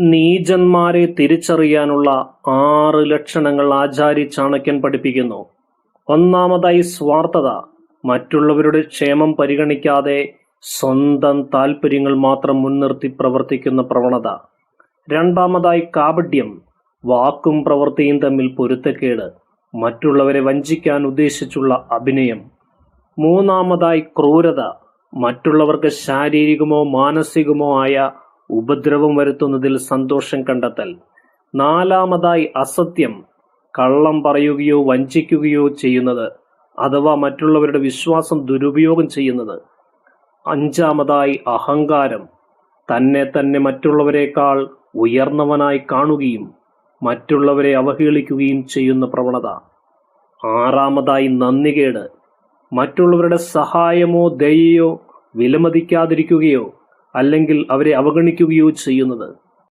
നീചന്മാരെ തിരിച്ചറിയാനുള്ള ആറ് ലക്ഷണങ്ങൾ ആചാര്യ ചാണക്യൻ പഠിപ്പിക്കുന്നു. ഒന്നാമതായി സ്വാർത്ഥത. മറ്റുള്ളവരുടെ ക്ഷേമം പരിഗണിക്കാതെ സ്വന്തം താല്പര്യങ്ങൾ മാത്രം മുൻനിർത്തി പ്രവർത്തിക്കുന്ന പ്രവണത. രണ്ടാമതായി കാപഡ്യം വാക്കും പ്രവൃത്തിയും തമ്മിൽ പൊരുത്തക്കേട്. മറ്റുള്ളവരെ വഞ്ചിക്കാൻ ഉദ്ദേശിച്ചുള്ള അഭിനയം. മൂന്നാമതായി ക്രൂരത. മറ്റുള്ളവർക്ക് ശാരീരികമോ മാനസികമോ ആയ ഉപദ്രവം വരുത്തുന്നതിൽ സന്തോഷം കണ്ടെത്തൽ. നാലാമതായി അസത്യം കള്ളം പറയുകയോ വഞ്ചിക്കുകയോ ചെയ്യുന്നത് അഥവാ മറ്റുള്ളവരുടെ വിശ്വാസം ദുരുപയോഗം ചെയ്യുന്നത്. അഞ്ചാമതായി അഹങ്കാരം തന്നെ തന്നെ മറ്റുള്ളവരെക്കാൾ ഉയർന്നവനായി കാണുകയും മറ്റുള്ളവരെ അവഹേളിക്കുകയും ചെയ്യുന്ന പ്രവണത. ആറാമതായി നന്ദികേട് മറ്റുള്ളവരുടെ സഹായമോ ദയയോ വിലമതിക്കാതിരിക്കുകയോ അല്ലെങ്കിൽ അവരെ അവഗണിക്കുകയോ ചെയ്യുന്നത്.